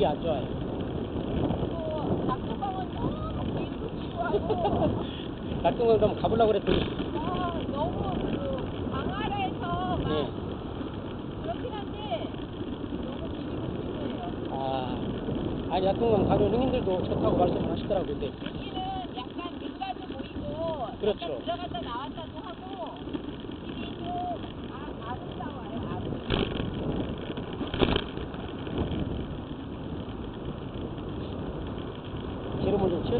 물이 안 좋아요. 또 낙동강은 너무 지루하고 낙동강 가면 가보려고 그랬더니 아, 너무 그 강화라에서 막 네. 그렇긴 한데 너무 길고 지루해요. 아 아니 낙동강 가면 형님들도 좋다고 말씀을 하시더라고요. 근데 여기는 약간 민가도 보이고 그렇죠. 들어갔다 나왔다도 하고 길이 좀 아, 아름다워요. 아름다워.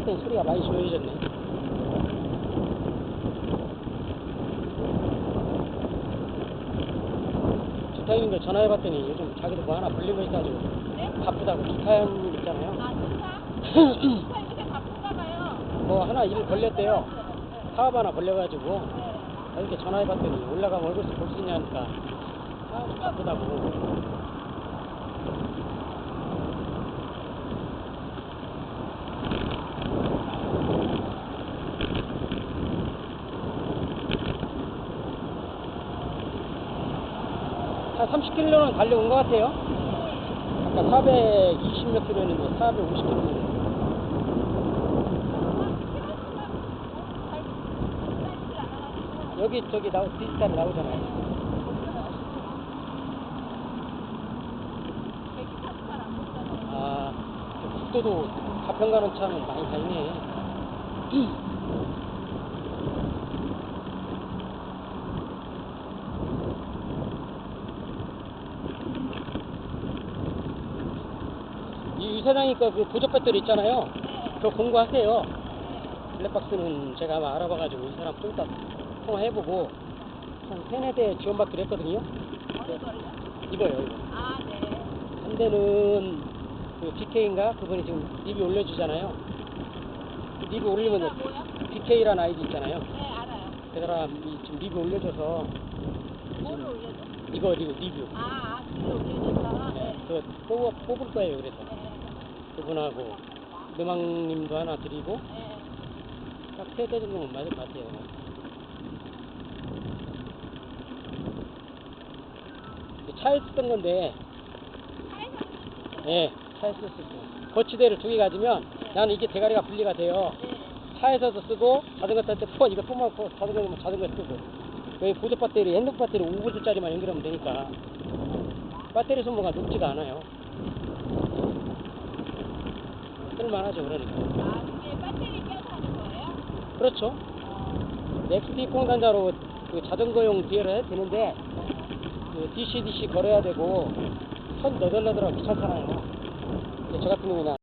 치웠더니 소리가 많이 조용해졌네. 주타형님들 전화해봤더니 요즘 자기도 뭐 하나 거 있어가지고 네? 바쁘다고 주타형님 있잖아요. 아, 좋다. 좋다. 요새 바쁜가 봐요. 뭐 하나 일 걸렸대요. 네. 사업 하나 걸려가지고 네. 이렇게 전화해봤더니 올라가면 얼굴 볼 수 있냐니까 아, 바쁘다고. 한 30km는 달려온 것 같아요. 아까 420몇 킬로였는데 450km. 여기 저기 나오 디지털 나오잖아요. 아, 국도도 가평 가는 차는 많이 가 있네. 이 이사장이 거그 보조 배터리 있잖아요. 그거 공부하세요. 블랙박스는 제가 아마 알아봐가지고 이 사람 좀 이따 통화해보고 한 세네 대 지원받기로 했거든요. 이거요, 이거. 아, 네. 한 대는 그 BK인가 그분이 지금 리뷰 올려주잖아요. 그 리뷰 올리면? BK라는 아이디 있잖아요. 네, 알아요. 그 사람이 지금 리뷰 올려줘서 뭐를 올려줘? 이거 리뷰 리뷰. 아, 아, 그거 올려줬어. 네, 그거 뽑, 뽑을 거예요. 그래서 네. 그분하고 느망님도 하나 드리고 네. 딱세 대 정도는 맞을 것 같아요. 차에 쓰던 건데, 예, 차에 쓸 수 있어요. 거치대를 두 개 가지면 나는 이게 대가리가 분리가 돼요. 차에서도 쓰고 자전거 탈 때 폰 이거 폰만 폰 자전거 자전거 쓰고 여기 보조 배터리 핸드폰 배터리 5볼트짜리만 연결하면 되니까 배터리 소모가 높지가 않아요. 쓸만하죠 그러니까. 아, 그게 배터리 껴서 하는 거예요? 그렇죠. 넥스티 공단자로 그 자전거용 뒤에를 해도 되는데 그 DC DC 걸어야 되고 선 너덜너덜하고 귀찮잖아요. 저 같은 경우는